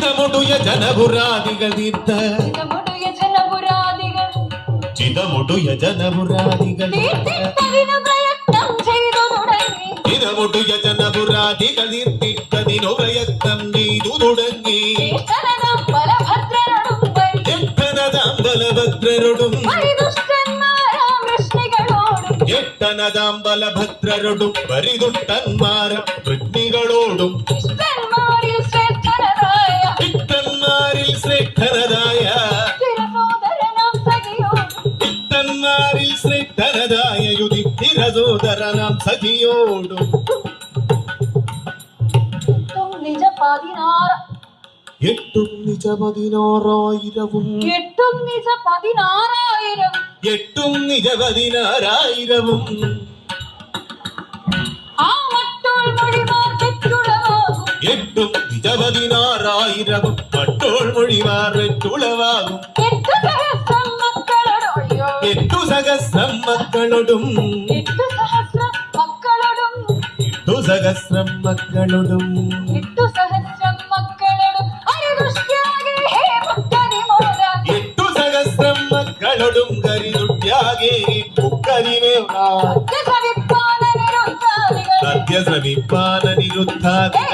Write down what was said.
ചിതമുടുയ ജനപുരാദികൾ തീർത്ത ചിതമുടിയ ജനപുരാദികൾ. ചിതമുടുയ ജനപുരാദികൾ തീർത്തിട്ടതിനു പ്രയത്നം ചെയ്തു തുടങ്ങി ബലഭദ്രരോടും എട്ടനതാം ബലഭദ്രരോടും. പരിതുട്ടന്മാരം വൃഷ്ണികളോടും സഖിയോടും ഇട്ടന്മാരിൽ ശ്രേഷ്ഠനതായ യുധിരസോദരനാം സഖിയോടും. എട്ടും നിജ പതിനാറ്. എട്ടും നിജ പതിനാറായിരവും. എട്ടും നിജ പതിനാറായിരം. എട്ടും നിജ പതിനാറായിരവും. ആ മട്ടോൾ മൊഴിമാർ പെറ്റുളവാകും సహస్రం మక్కళుడుం. எட்டு சகசிரம் மக்களோடும் ఇటు సహస్రం మక్కళుడుం எட்டு சகசிரம் மக்களோடும் அருதுஷ்டியாகி ஹே సహస్రం మక్కళుడుం గరిదుట్యాగే పుక్కరివేవా సత్య సమిపాన నిరుద్ధాది